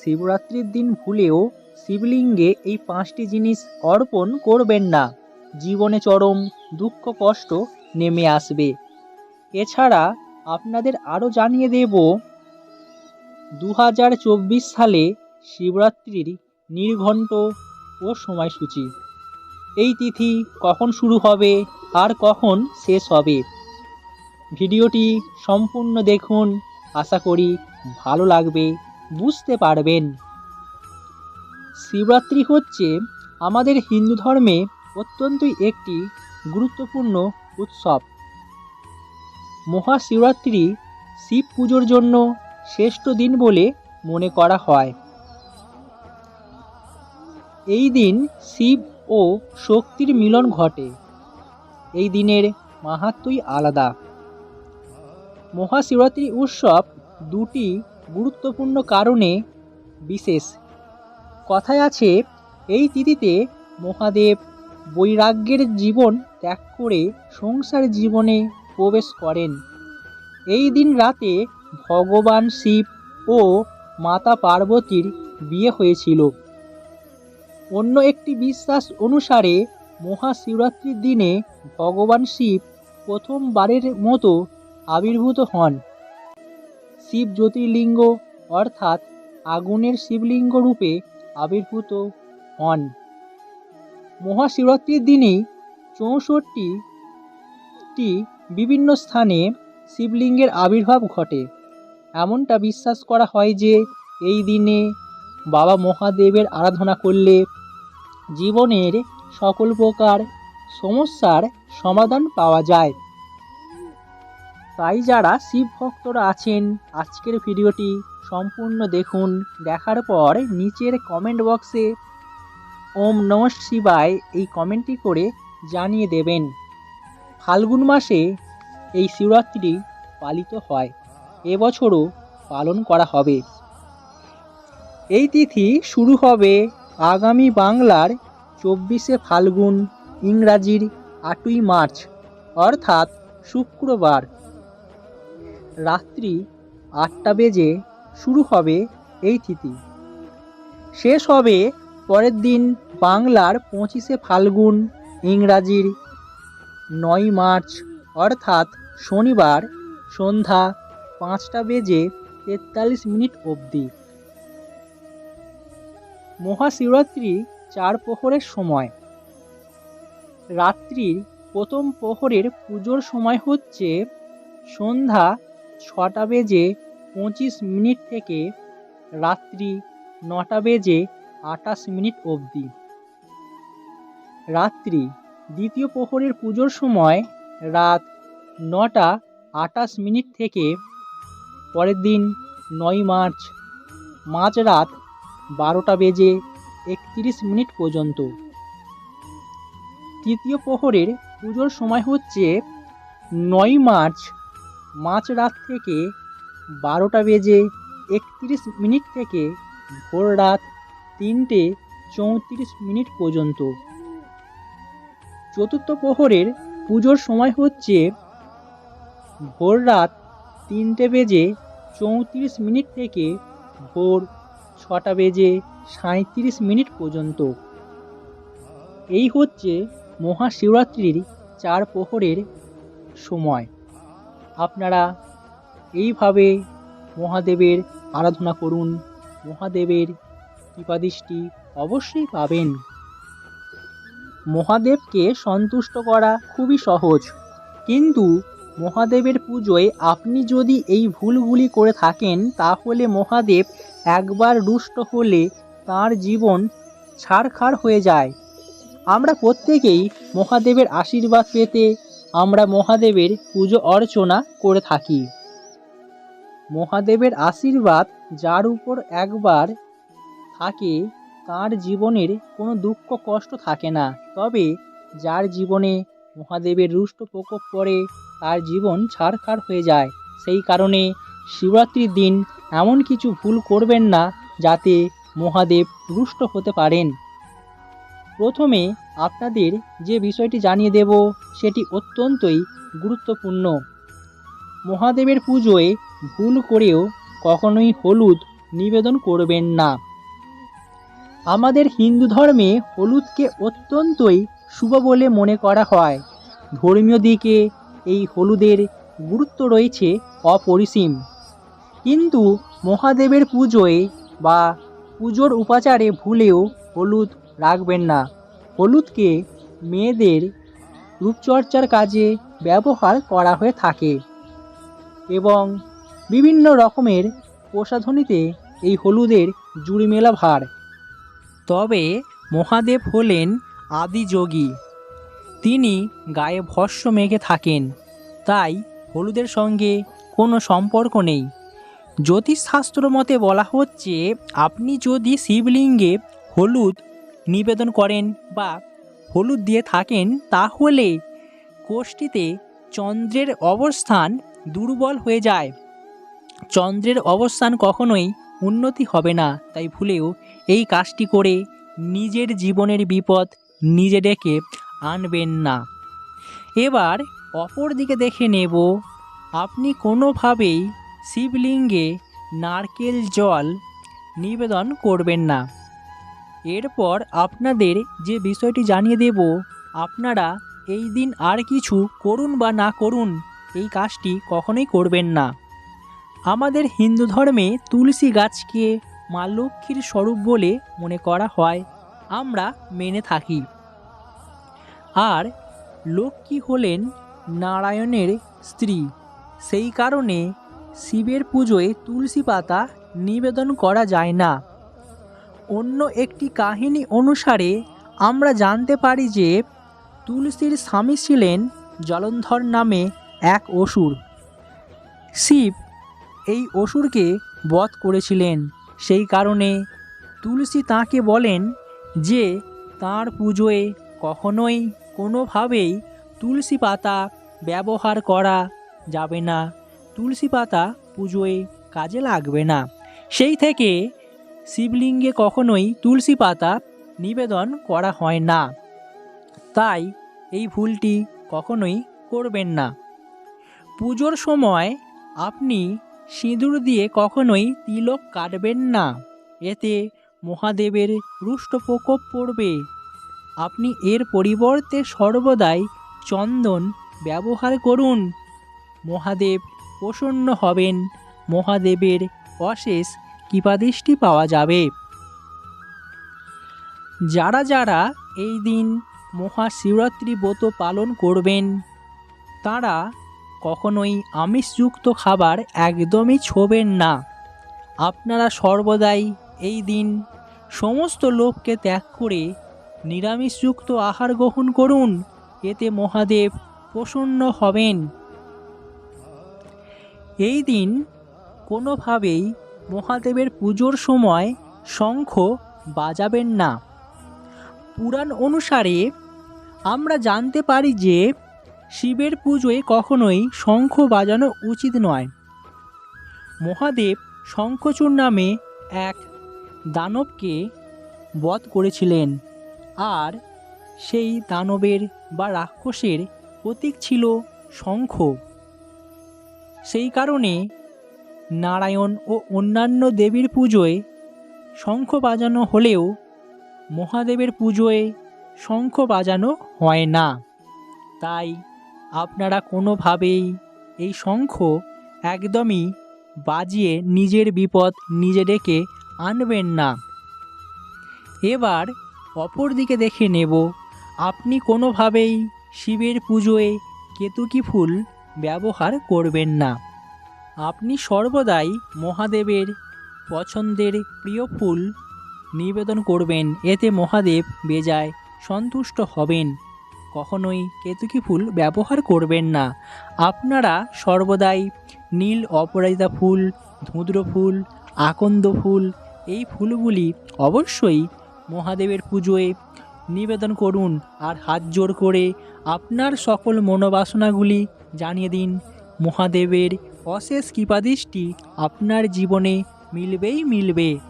শিবরাত্রির দিন ভুলেও শিবলিঙ্গে এই পাঁচটি জিনিস অর্পণ করবেন না। জীবনে চরম দুঃখ, কষ্ট নেমে আসবে। এছাড়া আপনাদের আরও জানিয়ে দেব দু হাজার চব্বিশ সালে শিবরাত্রির নির্ঘণ্ট ও সময়সূচি। এই তিথি কখন শুরু হবে আর কখন শেষ হবে? ভিডিওটি সম্পূর্ণ দেখুন। আশা করি ভালো লাগবে। বুঝতে পারবেন। শিবরাত্রি হচ্ছে আমাদের হিন্দু ধর্মে অত্যন্তই একটি গুরুত্বপূর্ণ উৎসব। মহাশিবরাত্রি শিব পুজোর জন্য শ্রেষ্ঠ দিন বলে মনে করা হয়। এই দিন শিব ও শক্তির মিলন ঘটে। এই দিনের মাহাত্মই আলাদা। মহাশিবরাত্রি উৎসব দুটি গুরুত্বপূর্ণ কারণে বিশেষ। কথায় আছে, এই তিথিতে মহাদেব বৈরাগ্যের জীবন ত্যাগ করে সংসার জীবনে প্রবেশ করেন। এই দিন রাতে ভগবান শিব ও মাতা পার্বতীর বিয়ে হয়েছিল। অন্য একটি বিশ্বাস অনুসারে মহাশিবরাত্রির দিনে ভগবান শিব প্রথমবারের মতো আবির্ভূত হন। শিব জ্যোতির্লিঙ্গ অর্থাৎ আগুনের শিবলিঙ্গ রূপে আবির্ভূত হন। মহাশিবরাত্রির দিনেই চৌষট্টিটি বিভিন্ন স্থানে শিবলিঙ্গের আবির্ভাব ঘটে। এমনটা বিশ্বাস করা হয় যে এই দিনে বাবা মহাদেবের আরাধনা করলে জীবনের সকল প্রকার সমস্যার সমাধান পাওয়া যায়। তাই যারা শিব ভক্তরা আছেন, আজকের ভিডিওটি সম্পূর্ণ দেখুন। দেখার পর নিচের কমেন্ট বক্সে ওম নম শিবায় এই কমেন্টটি করে জানিয়ে দেবেন। ফাল্গুন মাসে এই শিবরাত্রি পালিত হয়। এবছরও পালন করা হবে। এই তিথি শুরু হবে আগামী বাংলার চব্বিশে ফাল্গুন ইংরাজির আটই মার্চ, অর্থাৎ শুক্রবার। রাত্রি আটটা বেজে শুরু হবে এই তিথি শেষ হবে পরের দিন বাংলার পঁচিশে ফাল্গুন, ইংরাজির নয় মার্চ, অর্থাৎ শনিবার সন্ধ্যা পাঁচটা বেজে তেতাল্লিশ মিনিট অবধি। মহাশিবরাত্রি চার প্রহরের সময়। রাত্রির প্রথম প্রহরের পুজোর সময় হচ্ছে সন্ধ্যা ছটা বেজে পঁচিশ মিনিট থেকে রাত্রি নটা বেজে আটাশ মিনিট অবধি। রাত্রি দ্বিতীয় প্রহরের পুজোর সময় রাত নটা আটাশ মিনিট থেকে পরের দিন নয় মার্চ, মাঝরাত বারোটা বেজে একত্রিশ মিনিট পর্যন্ত। তৃতীয় প্রহরের পুজোর সময় হচ্ছে নয় মার্চ মাঝরাত থেকে বারোটা বেজে একত্রিশ মিনিট থেকে ভোর রাত তিনটে চৌত্রিশ মিনিট পর্যন্ত। চতুর্থ প্রহরের পুজোর সময় হচ্ছে ভোর রাত তিনটে বেজে চৌত্রিশ মিনিট থেকে ভোর ছটা বেজে সাঁত্রিশ মিনিট পর্যন্ত। এই হচ্ছে মহাশিবরাত্রির চার প্রহরের সময়। আপনারা এইভাবে মহাদেবের আরাধনা করুন। মহাদেবের কৃপাদৃষ্টি অবশ্যই পাবেন। মহাদেবকে সন্তুষ্ট করা খুবই সহজ। কিন্তু মহাদেবের পুজোয় আপনি যদি এই ভুলগুলি করে থাকেন, তাহলে মহাদেব একবার রুষ্ট হলে তার জীবন ছাড়খাড় হয়ে যায়। আমরা প্রত্যেকেই মহাদেবের আশীর্বাদ পেতে আমরা মহাদেবের পুজো অর্চনা করে থাকি। মহাদেবের আশীর্বাদ যার উপর একবার থাকে, তার জীবনের কোনো দুঃখ কষ্ট থাকে না। তবে যার জীবনে মহাদেবের রুষ্ট প্রকোপ পড়ে, তার জীবন ছাড়খাড় হয়ে যায়। সেই কারণে শিবরাত্রির দিন এমন কিছু ভুল করবেন না, যাতে মহাদেব রুষ্ট হতে পারেন। প্রথমে আপনাদের যে বিষয়টি জানিয়ে দেব, সেটি অত্যন্তই গুরুত্বপূর্ণ। মহাদেবের পুজোয় ভুল করেও কখনোই হলুদ নিবেদন করবেন না। আমাদের হিন্দু ধর্মে হলুদকে অত্যন্তই শুভ বলে মনে করা হয়। ধর্মীয় দিকে এই হলুদের গুরুত্ব রয়েছে অপরিসীম। কিন্তু মহাদেবের পুজোয় বা পুজোর উপাচারে ভুলেও হলুদ রাখবেন না। হলুদকে মেয়েদের রূপচর্চার কাজে ব্যবহার করা হয়ে থাকে এবং বিভিন্ন রকমের প্রসাধনীতে এই হলুদের জুড়ি মেলা ভার। তবে মহাদেব হলেন আদিযোগী তিনি গায়ে ভস্য মেঘে থাকেন, তাই হলুদের সঙ্গে কোনো সম্পর্ক নেই। জ্যোতিষশাস্ত্র মতে বলা হচ্ছে, আপনি যদি শিবলিঙ্গে হলুদ নিবেদন করেন বা হলুদ দিয়ে থাকেন, তাহলে কোষ্ঠীতে চন্দ্রের অবস্থান দুর্বল হয়ে যায়। চন্দ্রের অবস্থান কখনোই উন্নতি হবে না, তাই ভুলেও এই কাজটি করে নিজের জীবনের বিপদ নিজে ডেকে আনবেন না। এবার অপর দিকে দেখে নেব, আপনি কোনোভাবেই শিবলিঙ্গে নারকেল জল নিবেদন করবেন না। এরপর আপনাদের যে বিষয়টি জানিয়ে দেব, আপনারা এই দিন আর কিছু করুন বা না করুন, এই কাজটি কখনোই করবেন না। আমাদের হিন্দু ধর্মে তুলসী গাছকে মা লক্ষ্মীর স্বরূপ বলে মনে করা হয়, আমরা মেনে থাকি। আর লক্ষ্মী হলেন নারায়ণের স্ত্রী, সেই কারণে শিবের পুজোয় তুলসী পাতা নিবেদন করা যায় না। অন্য একটি কাহিনী অনুসারে আমরা জানতে পারি যে তুলসীর স্বামী ছিলেন জলন্ধর নামে এক অসুর। শিব এই অসুরকে বধ করেছিলেন। সেই কারণে তুলসী তাকে বলেন যে, তার পুজোয় কখনোই কোনোভাবেই তুলসী পাতা ব্যবহার করা যাবে না। তুলসী পাতা পুজোয় কাজে লাগবে না। সেই থেকে শিবলিঙ্গে কখনোই তুলসী পাতা নিবেদন করা হয় না। তাই এই ভুলটি কখনোই করবেন না। পুজোর সময় আপনি সিঁদুর দিয়ে কখনোই তিলক কাটবেন না। এতে মহাদেবের রুষ্ট প্রকোপ পড়বে। আপনি এর পরিবর্তে সর্বদাই চন্দন ব্যবহার করুন। মহাদেব প্রসন্ন হবেন। মহাদেবের অশেষ কৃপাদৃষ্টি পাওয়া যাবে। যারা যারা এই দিন মহাশিবরাত্রি ব্রত পালন করবেন, তারা কখনোই আমিষযুক্ত খাবার একদমই ছোবেন না। আপনারা সর্বদাই এই দিন সমস্ত লোককে ত্যাগ করে নিরামিষযুক্ত আহার গ্রহণ করুন, এতে মহাদেব প্রসন্ন হবেন। এই দিন কোনোভাবেই মহাদেবের পুজোর সময় শঙ্খ বাজাবেন না। পুরাণ অনুসারে আমরা জানতে পারি যে শিবের পুজোয় কখনোই শঙ্খ বাজানো উচিত নয়। মহাদেব শঙ্খচূড় নামে এক দানবকে বধ করেছিলেন আর সেই দানবের বা রাক্ষসের প্রতীক ছিল শঙ্খ। সেই কারণে নারায়ণ ও অন্যান্য দেবীর পুজোয় শঙ্খ বাজানো হলেও মহাদেবের পুজোয় শঙ্খ বাজানো হয় না। তাই আপনারা কোনোভাবেই এই শঙ্খ একদমই বাজিয়ে নিজের বিপদ নিজে ডেকে আনবেন না। এবার অপর দিকে দেখে নেব, আপনি কোনোভাবেই শিবের পুজোয় কেতুকি ফুল ব্যবহার করবেন না। আপনি সর্বদাই মহাদেবের পছন্দের প্রিয় ফুল নিবেদন করবেন, এতে মহাদেব বেজায় সন্তুষ্ট হবেন। কখনোই কেতুকি ফুল ব্যবহার করবেন না। আপনারা সর্বদাই নীল অপরাজিতা ফুল, ধুঁদ্র ফুল, আকন্দ ফুল, এই ফুলগুলি অবশ্যই মহাদেবের পুজোয় নিবেদন করুন আর হাত জোর করে আপনার সকল মনোবাসনাগুলি জানিয়ে দিন। মহাদেবের অশেষ কৃপাদৃষ্টি আপনার জীবনে মিলবেই মিলবে।